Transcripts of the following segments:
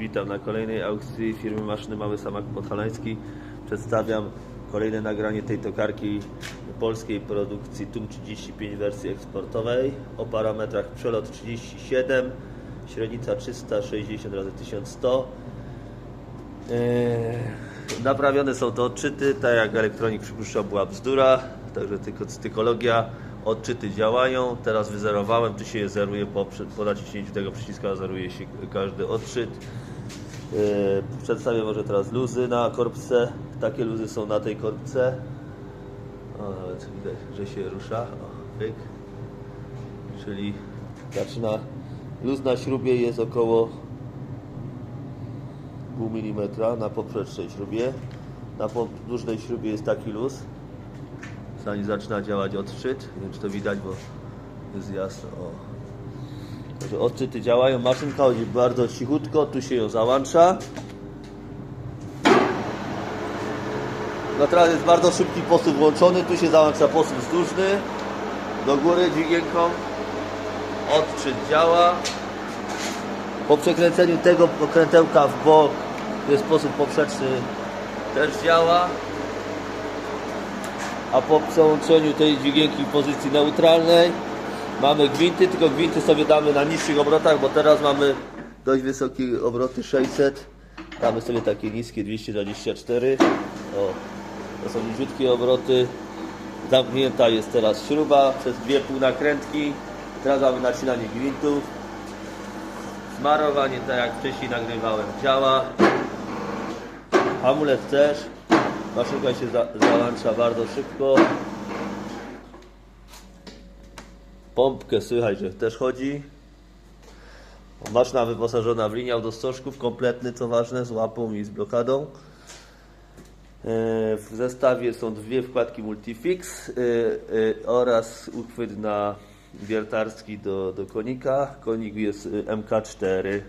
Witam na kolejnej aukcji firmy Maszyny Mały Samak Podhalański. Przedstawiam kolejne nagranie tej tokarki polskiej produkcji TUM 35 wersji eksportowej o parametrach przelot 37, średnica 360 x 1100. Eee, Naprawione są to odczyty, tak jak elektronik przypuszczał była bzdura, także tylko stykologia, odczyty działają, teraz wyzerowałem, tu się je zeruje po, po naciśnięciu tego przyciska, zeruje się każdy odczyt. Eee, Przedstawię może teraz luzy na korbce, takie luzy są na tej korbce. O, nawet widać, że się rusza, o, pyk. Czyli zaczyna, luz na śrubie jest około pół milimetra na poprzecznej śrubie. Na podłużnej śrubie jest taki luz. Zanim zaczyna działać odczyt. Nie wiem czy to widać, bo jest jasno. O. Odczyty działają. Maszynka chodzi bardzo cichutko. Tu się ją załącza. No teraz jest bardzo szybki posuw włączony. Tu się załącza posuw wzdłużny. Do góry dźwigienką. Odczyt działa. Po przekręceniu tego pokrętełka w bok w sposób poprzeczny też działa. A po przełączeniu tej dźwigienki w pozycji neutralnej mamy gwinty, tylko gwinty sobie damy na niższych obrotach, bo teraz mamy dość wysokie obroty 600. Damy sobie takie niskie 224. O, to są niziutkie obroty. Zamknięta jest teraz śruba przez dwie półnakrętki. Teraz mamy nacinanie gwintów. Smarowanie, tak jak wcześniej nagrywałem, działa. Hamulec też. Maszynka się za, załącza bardzo szybko. Pompkę słychać, że też chodzi. Maszyna wyposażona w linię autostożków, kompletny, co ważne, z łapą i z blokadą. E, W zestawie są dwie wkładki Multifix e, e, oraz uchwyt na wiertarski do, do konika. Konik jest e, MK4.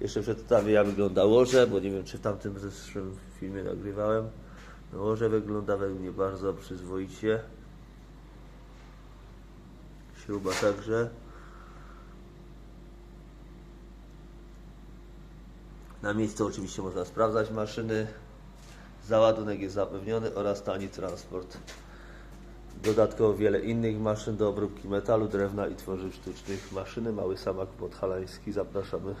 Jeszcze przedstawię jak wygląda łoże, bo nie wiem czy w tamtym zeszłym filmie nagrywałem. Łoże wygląda według mnie bardzo przyzwoicie. Śruba także. Na miejscu oczywiście można sprawdzać maszyny. Załadunek jest zapewniony oraz tani transport. Dodatkowo wiele innych maszyn do obróbki metalu, drewna i tworzyw sztucznych. Maszyny Mały Samak Podhalański. Zapraszamy.